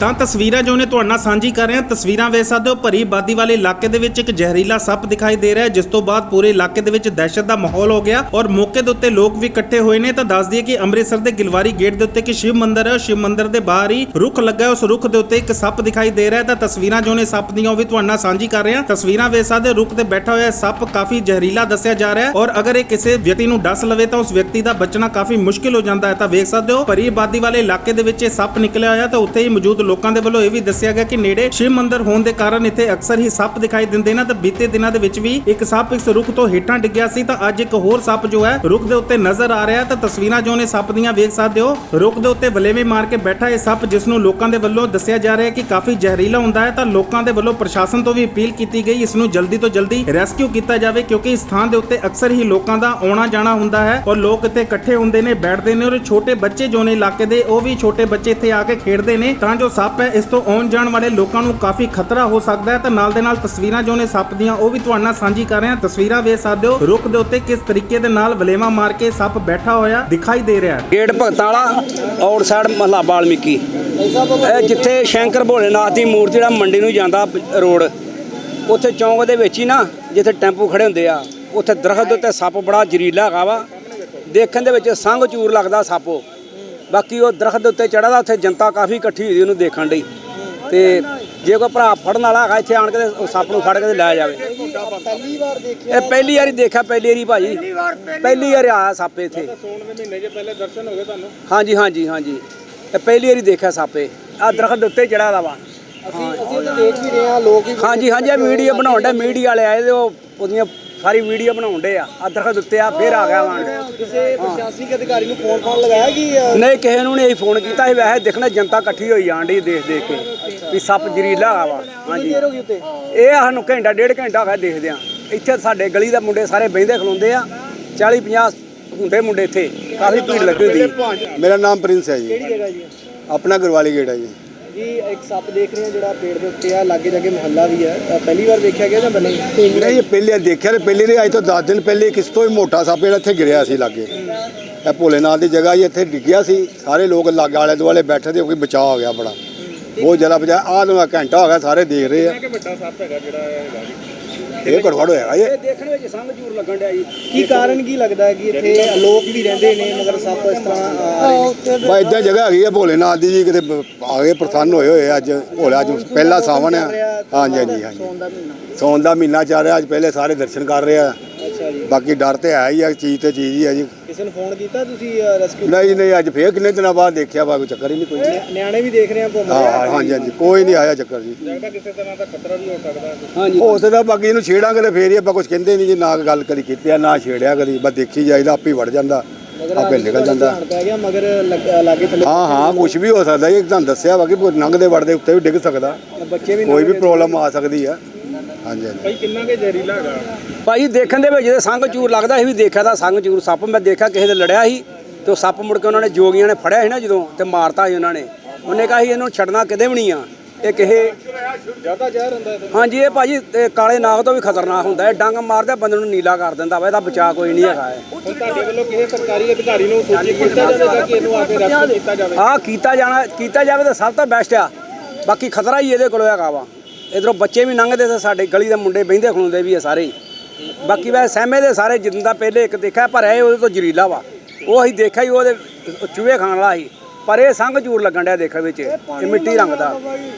ਤਾਂ ਤਸਵੀਰਾਂ ਜੋ ਨੇ ਤੁਹਾਡੇ ਨਾਲ ਸਾਂਝੀ ਕਰ ਰਹੇ ਹਾਂ। ਤਸਵੀਰਾਂ ਵੇਖ ਸਕਦੇ ਹੋ, ਭਰੀ ਆਬਾਦੀ ਵਾਲੇ ਇਲਾਕੇ ਦੇ ਵਿੱਚ ਇੱਕ ਜ਼ਹਿਰੀਲਾ ਸੱਪ ਦਿਖਾਈ ਦੇ ਰਿਹਾ ਹੈ, ਜਿਸ ਤੋਂ ਬਾਅਦ ਪੂਰੇ ਇਲਾਕੇ ਦੇ ਵਿੱਚ ਦਹਿਸ਼ਤ ਦਾ ਮਾਹੌਲ ਹੋ ਗਿਆ ਔਰ ਮੌਕੇ ਦੇ ਉੱਤੇ ਲੋਕ ਵੀ ਇਕੱਠੇ ਹੋਏ ਨੇ। ਤਾਂ ਦੱਸ ਦਈਏ ਕਿ ਅੰਮ੍ਰਿਤਸਰ ਦੇ ਗਿਲਵਾਰੀ ਗੇਟ ਦੇ ਉੱਤੇ ਇੱਕ ਸ਼ਿਵ ਮੰਦਿਰ ਹੈ। ਸ਼ਿਵ ਮੰਦਿਰ ਦੇ ਬਾਹਰ ਹੀ ਰੁੱਖ ਲੱਗਾ ਉਸ ਰੁੱਖ ਦੇ ਉੱਤੇ ਇੱਕ ਸੱਪ ਦਿਖਾਈ ਦੇ ਰਿਹਾ ਹੈ। ਤਾਂ ਤਸਵੀਰਾਂ ਜੋ ਨੇ ਸੱਪ ਦੀਆਂ ਉਹ ਵੀ ਤੁਹਾਡੇ ਨਾਲ ਸਾਂਝੀ ਕਰ ਰਹੇ ਹਾਂ। ਤਸਵੀਰਾਂ ਵੇਖ ਸਕਦੇ ਹੋ, ਰੁੱਖ ਤੇ ਬੈਠਾ ਹੋਇਆ ਸੱਪ ਕਾਫੀ ਜ਼ਹਿਰੀਲਾ ਦੱਸਿਆ ਜਾ ਰਿਹਾ ਹੈ ਔਰ ਅਗਰ ਇਹ ਕਿਸੇ ਵਿਅਕਤੀ ਨੂੰ ਡਸ ਲਵੇ ਤਾਂ ਉਸ ਵਿਅਕਤੀ ਦਾ ਬਚਣਾ ਕਾਫੀ ਮੁਸ਼ਕਿਲ ਹੋ ਜਾਂਦਾ ਹੈ। ਤਾਂ ਵੇਖ ਸਕਦੇ ਹੋ, ਭਰੀ ਆਬਾਦੀ ਵਾਲੇ ਇਲਾਕੇ ਦੇ ਵਿੱਚ ਇਹ ਸੱਪ ਨਿਕਲਿਆ ਹੋਇਆ ਤਾਂ ਉੱਥੇ ਹੀ ਮੌਜੂਦ ਲੋਕਾਂ ਦੇ ਵੱਲੋਂ ਇਹ ਵੀ ਦੱਸਿਆ ਗਿਆ ਕਿ ਨੇੜੇ ਸ਼ਿਵ ਮੰਦਿਰ ਹੋਣ ਦੇ ਕਾਰਨ ਇੱਥੇ ਅਕਸਰ ਹੀ ਸੱਪ ਦਿਖਾਈ ਦਿੰਦੇ ਨੇ ਤਾਂ ਬੀਤੇ ਦਿਨਾਂ ਦੇ ਵਿੱਚ ਵੀ ਇੱਕ ਸੱਪ ਇਸ ਰੁੱਖ ਤੋਂ ਹੇਠਾਂ ਡਿੱਗਿਆ ਸੀ ਤਾਂ ਅੱਜ ਇੱਕ ਹੋਰ ਸੱਪ ਜੋ ਹੈ ਰੁੱਖ ਦੇ ਉੱਤੇ ਨਜ਼ਰ ਆ ਰਿਹਾ ਤਾਂ ਤਸਵੀਰਾਂ ਜੋ ਨੇ ਸੱਪ ਦੀਆਂ ਵੇਖ ਸਕਦੇ ਹੋ। ਰੁੱਖ ਦੇ ਉੱਤੇ ਵਲੇਵੇਂ ਮਾਰ ਕੇ ਬੈਠਾ ਇਹ ਸੱਪ ਜਿਸ ਨੂੰ ਲੋਕਾਂ ਦੇ ਵੱਲੋਂ ਦੱਸਿਆ ਜਾ ਰਿਹਾ ਹੈ ਕਿ ਕਾਫੀ ਜ਼ਹਿਰੀਲਾ ਹੁੰਦਾ ਹੈ ਤਾਂ ਲੋਕਾਂ ਦੇ ਵੱਲੋਂ ਪ੍ਰਸ਼ਾਸਨ ਤੋਂ ਵੀ ਅਪੀਲ ਕੀਤੀ ਗਈ। ਇਸ ਨੂੰ ਜਲਦੀ ਤੋਂ ਜਲਦੀ ਰੈਸਕਿਊ ਕੀਤਾ ਜਾਵੇ ਕਿਉਂਕਿ ਇਸ ਥਾਂ ਦੇ ਉੱਤੇ ਅਕਸਰ ਹੀ ਲੋਕਾਂ ਦਾ ਆਉਣਾ ਜਾਣਾ ਹੁੰਦਾ ਹੈ ਔਰ ਲੋਕ ਇੱਥੇ ਇਕੱਠੇ ਹੁੰਦੇ ਨੇ, ਬੈਠਦੇ ਨੇ ਔਰ ਛੋਟੇ ਬੱਚੇ ਜੋ ਨੇ ਇਲਾਕੇ ਦੇ, ਉਹ ਵੀ ਛੋਟੇ ਬੱਚੇ ਇੱਥੇ ਆ ਕੇ ਖੇਡਦੇ ਨੇ। ਤਾਂ ਜੋ ਸੱਪ ਹੈ, ਇਸ ਤੋਂ ਆਉਣ ਜਾਣ ਵਾਲੇ ਲੋਕਾਂ ਨੂੰ ਕਾਫੀ ਖਤਰਾ ਹੋ ਸਕਦਾ ਹੈ ਤਾਂ ਨਾਲ ਦੇ ਨਾਲ ਤਸਵੀਰਾਂ ਜੋ ਨੇ ਸੱਪ ਦੀਆਂ, ਉਹ ਵੀ ਤੁਹਾਡੇ ਨਾਲ ਸਾਂਝੀ ਕਰ ਰਹੇ ਹਾਂ। ਤਸਵੀਰਾਂ ਵੇਖ ਸਕਦੇ ਹੋ। ਰੁੱਖ ਦੇ ਉੱਤੇ ਕਿਸ ਤਰੀਕੇ ਦੇ ਨਾਲ ਵਲੇਵਾ ਮਾਰ ਕੇ ਸੱਪ ਬੈਠਾ ਹੋਇਆ ਦਿਖਾਈ ਦੇ ਰਿਹਾ ਹੈ। ਗੇਟ ਭਗਤਾਂ ਵਾਲਾ ਆਊਟਸਾਈਡ ਮਹੱਲਾ ਵਾਲਮੀਕੀ ਇਹ ਜਿੱਥੇ ਸ਼ੰਕਰ ਭੋਲੇਨਾਥ ਦੀ ਮੂਰਤੀ ਜਿਹੜਾ ਮੰਡੀ ਨੂੰ ਜਾਂਦਾ ਰੋਡ, ਉੱਥੇ ਚੌਂਕ ਦੇ ਵਿੱਚ ਹੀ ਨਾ, ਜਿੱਥੇ ਟੈਂਪੂ ਖੜੇ ਹੁੰਦੇ ਆ, ਉੱਥੇ ਦਰਖਤ ਦੇ ਉੱਤੇ ਸੱਪ ਬੜਾ ਜ਼ਰੀਲਾ ਹੈਗਾ ਵਾ। ਦੇਖਣ ਦੇ ਵਿੱਚ ਸੰਘ ਚੂਰ ਲੱਗਦਾ ਸੱਪ ਬਾਕੀ ਉਹ ਦਰਖਤ ਦੇ ਉੱਤੇ ਚੜ੍ਹਦਾ ਉੱਥੇ ਜਨਤਾ ਕਾਫੀ ਇਕੱਠੀ ਹੋਈ ਉਹਨੂੰ ਦੇਖਣ ਲਈ। ਤੇ ਜੇ ਕੋਈ ਭਰਾ ਫੜਨ ਵਾਲਾ ਹੈਗਾ ਇੱਥੇ ਆਣ ਕੇ ਤੇ ਉਹ ਸੱਪ ਨੂੰ ਫੜ ਕੇ ਤੇ ਲੈ ਜਾਵੇ। ਪਹਿਲੀ ਵਾਰ ਦੇਖਿਆ ਇਹ ਪਹਿਲੀ ਵਾਰੀ ਦੇਖਿਆ ਪਹਿਲੀ ਵਾਰੀ ਭਾਜੀ। ਪਹਿਲੀ ਵਾਰੀ ਆਇਆ ਸੱਪ ਇੱਥੇ। ਸੋਣ ਦੇ ਮਹੀਨੇ ਜੇ ਪਹਿਲੇ ਦਰਸ਼ਨ ਹੋ ਗਏ ਤੁਹਾਨੂੰ ਹਾਂਜੀ ਹਾਂਜੀ ਹਾਂਜੀ। ਇਹ ਪਹਿਲੀ ਵਾਰੀ ਦੇਖਿਆ ਸਾਪੇ ਆ ਦਰਖਤ ਦੇ ਉੱਤੇ ਚੜਿਆ ਦਾ ਵਾ। ਅਸੀਂ ਅਸੀਂ ਤਾਂ ਦੇਖ ਵੀ ਰਹੇ ਹਾਂ ਲੋਕ ਹਾਂਜੀ ਹਾਂਜੀ ਇਹ ਵੀਡੀਓ ਬਣਾਉਣ ਦੇ ਮੀਡੀਆ ਵਾਲੇ ਆਏ ਤੇ ਉਹ ਉਹਦੀਆਂ ਸਾਰੀ ਵੀਡੀਓ ਬਣਾਉਣ ਦੇ ਆ। ਆ ਦਰਖਤ ਉੱਤੇ ਆ ਫੇਰ ਆ ਗਿਆ ਵਾਣ ਕਿਸੇ ਪ੍ਰਸ਼ਾਸਨਿਕ ਅਧਿਕਾਰੀ ਨੂੰ ਫੋਨ ਫੋਨ ਲਗਾਇਆ ਕਿ ਨਹੀਂ ਕਿਸੇ ਨੂੰ ਨਹੀਂ ਫੋਨ ਕੀਤਾ। ਸੀ ਵੈਸੇ ਦੇਖਣਾ ਜਨਤਾ ਇਕੱਠੀ ਹੋਈ ਜਾਣ ਡਈ ਦੇਖ ਦੇਖ ਕੇ ਵੀ ਸੱਪ ਜ਼ਰੀਲਾ ਹੈਗਾ ਵਾ ਹਾਂਜੀ ਦੇਰ ਹੋ ਗਈ ਉੱਤੇ? ਇਹ ਸਾਨੂੰ ਘੰਟਾ ਡੇਢ ਘੰਟਾ ਹੋ ਗਿਆ ਦੇਖਦੇ ਆ। ਇੱਥੇ ਸਾਡੇ ਗਲੀ ਦੇ ਮੁੰਡੇ ਸਾਰੇ ਬਹਿੰਦੇ ਖਲੋਂਦੇ ਆ। 40 50 ਹੁੰਦੇ ਮੁੰਡੇ ਇੱਥੇ। ਕਾਫੀ ਭੀੜ ਲੱਗੀ ਹੁੰਦੀ ਮੇਰਾ ਨਾਮ ਪ੍ਰਿੰਸ ਹੈ ਜੀ। ਕਿਹੜੀ ਜਗ੍ਹਾ ਜੀ? ਆਪਣਾ ਗੁਰਵਾਲੀ ਗੇਟ ਹੈ ਜੀ। ਜੀ ਇੱਕ ਸੱਪ ਦੇਖ ਰਹੇ ਹਾਂ ਜਿਹੜਾ ਪੇੜ ਦੇ ਉੱਤੇ ਆ ਲਾਗੇ ਜਾਗੇ ਮੁਹੱਲਾ ਵੀ ਹੈ। ਪਹਿਲੀ ਵਾਰ ਦੇਖਿਆ ਗਿਆ ਜਾਂ ਪਹਿਲਾਂ ਨਹੀਂ ਇਹ ਪਹਿਲੇ ਵਾਰ ਦੇਖਿਆ ਤੇ ਪਹਿਲੇ ਦੇ ਅੱਜ ਤੋਂ 10 ਦਿਨ ਪਹਿਲੇ ਕਿਸ ਤੋਂ ਹੀ ਮੋਟਾ ਸੱਪ ਜਿਹੜਾ ਇੱਥੇ ਗਿਰਿਆ ਸੀ ਲਾਗੇ। ਇਹ ਭੋਲੇਨਾਥ ਦੀ ਜਗ੍ਹਾ ਹੀ ਇੱਥੇ ਡਿੱਗਿਆ ਸੀ। ਸਾਰੇ ਲੋਕ ਲਾਗੇ ਆਲੇ ਦੁਆਲੇ ਬੈਠੇ ਤੇ ਕੋਈ ਬਚਾਅ ਹੋ ਗਿਆ ਬੜਾ। ਬਹੁਤ ਜ਼ਿਆਦਾ ਬਚਾਅ। ਆਹ ਨੂੰ ਘੰਟਾ ਹੋ ਗਿਆ ਸਾਰੇ ਦੇਖ ਰਹੇ ਆ। ਕਿ ਵੱਡਾ ਸੱਪ ਹੈਗਾ ਜਿਹੜਾ ਹੈਗਾ ਜੀ। ਇਹ ਘੜਵੜ ਹੋਇਆ ਇਹ ਇਹ ਦੇਖਣ ਵਿੱਚ ਸੰਗ ਚੂਰ ਲੱਗਣ ਡਿਆ ਜੀ। ਕੀ ਕਾਰਨ ਕੀ ਲੱਗਦਾ ਹੈ ਕਿ ਇੱਥੇ ਲੋਕ ਵੀ ਰਹਿੰਦੇ ਨੇ ਮਗਰ ਸੱਪ ਇਸ ਤਰ੍ਹਾਂ ਬਾ ਇਦਾਂ ਜਗ੍ਹਾ ਹੈਗੀ ਆ ਭੋਲੇਨਾਥ ਦੀ ਜੀ ਕਿਤੇ ਆ ਗਏ ਪ੍ਰਸੰਨ ਹੋਏ ਹੋਏ ਅੱਜ ਭੋਲਾ ਅੱਜ ਪਹਿਲਾ ਸਾਵਣ ਆ। ਹਾਂਜੀ ਹਾਂਜੀ ਹਾਂਜੀ। ਸੌਣ ਦਾ ਮਹੀਨਾ। ਸੌਣ ਦਾ ਮਹੀਨਾ ਚੱਲ ਰਿਹਾ ਅੱਜ ਪਹਿਲੇ ਸਾਰੇ ਦਰਸ਼ਨ ਕਰ ਰਹੇ ਆ। ਅੱਛਾ ਜੀ। ਬਾਕੀ ਡਰ ਤੇ ਹੈ ਹੀ ਆ ਚੀਜ਼ ਤੇ ਚੀਜ਼ ਹੀ ਆ ਜੀ। ਕਿਸੇ ਨੂੰ ਫੋਨ ਕੀਤਾ ਤੁਸੀਂ ਰੈਸਕਿਊ ਨਹੀਂ ਨਹੀਂ ਅੱਜ ਫੇਰ ਕਿੰਨੇ ਦਿਨਾਂ ਬਾਅਦ ਦੇਖਿਆ ਵਾ ਕੋਈ ਚੱਕਰ ਹੀ ਨਹੀਂ ਕੋਈ ਨਿਆਣੇ ਵੀ ਦੇਖ ਰਹੇ ਆ ਘੁੰਮ ਹਾਂ ਰਹੇ ਆ? ਹਾਂ, ਹਾਂਜੀ ਹਾਂਜੀ ਕੋਈ ਨਹੀਂ ਆਇਆ ਚੱਕਰ ਜੀ। ਲੱਗਦਾ ਕਿਸੇ ਤਰ੍ਹਾਂ ਦਾ ਖਤਰਾ ਵੀ ਹੋ ਸਕਦਾ ਹੈ। ਹਾਂਜੀ। ਹੋ ਸਕਦਾ ਬਾਕੀ ਇਹਨੂੰ ਛੇੜਾਂਗੇ ਤੇ ਫੇਰ ਹੀ ਆਪਾਂ ਕੁਝ ਕਹਿੰਦੇ ਨਹੀਂ ਜੀ ਨਾ ਗੱਲ ਕਦੀ ਕੀਤੀ ਆ ਨਾ ਛੇੜਿਆ ਕਦੀ ਬਸ ਦੇਖੀ ਜਾਈਦਾ ਆਪੇ ਹੀ ਵੜ ਜਾਂਦਾ ਆਪੇ ਨਿਕਲ ਜਾਂਦਾ। ਧਿਆਨ ਪੈ ਗਿਆ ਮਗਰ ਲੱਗ- ਲਾਗੇ ਥੱਲੇ ਹਾਂ ਹਾਂ ਕੁਝ ਵੀ ਹੋ ਸਕਦਾ ਜੀ ਤੁਹਾਨੂੰ ਦੱਸਿਆ ਵਾ ਕਿ ਲੰਘਦੇ ਵੜਦੇ ਉੱਤੇ ਵੀ ਡਿੱਗ ਸਕਦਾ। ਬੱਚੇ ਵੀ ਕੋਈ ਵੀ ਪ੍ਰੋਬਲਮ ਆ ਸਕਦੀ ਆ। ਹਾਂਜੀ ਹਾਂਜੀ। ਭਾਈ ਕਿੰਨਾ ਕੇ ਜ਼ਹਿਰੀਲਾ ਹੈਗਾ? ਭਾਈ ਦੇਖਣ ਦੇ ਵਿੱਚ ਤੇ ਸੰਗ ਚੂਰ ਲੱਗਦਾ ਸੀ ਵੀ ਦੇਖਿਆ ਤਾਂ ਸੰਗ ਚੂਰ। ਸੱਪ ਮੈਂ ਦੇਖਿਆ ਕਿਸੇ ਦੇ ਲੜਿਆ ਸੀ ਤੇ ਉਹ ਸੱਪ ਮੁੜ ਕੇ ਉਹਨਾਂ ਨੇ ਜੋਗੀਆਂ ਨੇ ਫੜਿਆ ਸੀ ਨਾ ਜਦੋਂ ਤੇ ਮਾਰਤਾ ਸੀ ਉਹਨਾਂ ਨੇ। ਉਹਨੇ ਕਿਹਾ ਸੀ ਇਹਨੂੰ ਛੱਡਣਾ ਕਿਤੇ ਵੀ ਨਹੀਂ ਆ। ਇਹ ਕਿਸੇ ਜ਼ਿਆਦਾ ਜ਼ਹਿਰ ਹੁੰਦਾ ਹੈ ਹਾਂਜੀ ਇਹ ਭਾਜੀ ਇਹ ਕਾਲੇ ਨਾਗ ਤੋਂ ਵੀ ਖਤਰਨਾਕ ਹੁੰਦਾ। ਹੈ ਡੰਗ ਮਾਰਦਾ ਬੰਦੇ ਨੂੰ ਨੀਲਾ ਕਰ ਦਿੰਦਾ ਵਾ ਇਹਦਾ ਬਚਾਅ ਕੋਈ ਨਹੀਂ ਹੈਗਾ ਹੈ ਹੁਣ ਤੁਹਾਡੇ ਵੱਲੋਂ ਕਿਸੇ ਸਰਕਾਰੀ ਅਧਿਕਾਰੀ ਨੂੰ ਸੂਚਿਤ ਕੀਤਾ ਜਾਵੇਗਾ ਕਿ ਇਹਨੂੰ ਆ ਕੇ ਰੈਸਕਿਊ ਕੀਤਾ ਜਾਵੇ? ਆਹ ਕੀਤਾ ਜਾਣਾ ਕੀਤਾ ਜਾਵੇ ਤਾਂ ਸਭ ਤੋਂ ਬੈਸਟ ਆ। ਬਾਕੀ ਖਤਰਾ ਹੀ ਇਹਦੇ ਕੋਲੋਂ ਹੈਗਾ ਵਾ। ਇਧਰੋਂ ਬੱਚੇ ਵੀ ਲੰਘਦੇ ਤੇ ਸਾਡੇ ਗਲੀ ਦੇ ਮੁੰਡੇ ਬਹਿੰਦੇ ਖਲੋਂਦੇ ਵੀ ਆ ਸਾਰੇ। ਹੀ। ਬਾਕੀ ਵੈਸੇ ਸਹਿਮੇ ਦੇ ਸਾਰੇ ਜਿੰਦਾ ਪਹਿਲੇ ਇੱਕ ਦੇਖਿਆ, ਪਰ ਇਹ ਉਹਦੇ ਤੋਂ ਜ਼ਰੀਲਾ ਵਾ। ਉਹ ਅਸੀਂ ਦੇਖਿਆ ਹੀ, ਉਹਦੇ ਚੂਹੇ ਖਾਣ ਵਾਲਾ ਸੀ। ਪਰ ਇਹ ਸੰਘ ਚੂਰ ਲੱਗਣ ਡਿਆ ਦੇਖਣ ਵਿੱਚ, ਇਹ ਮਿੱਟੀ ਰੰਗ ਦਾ।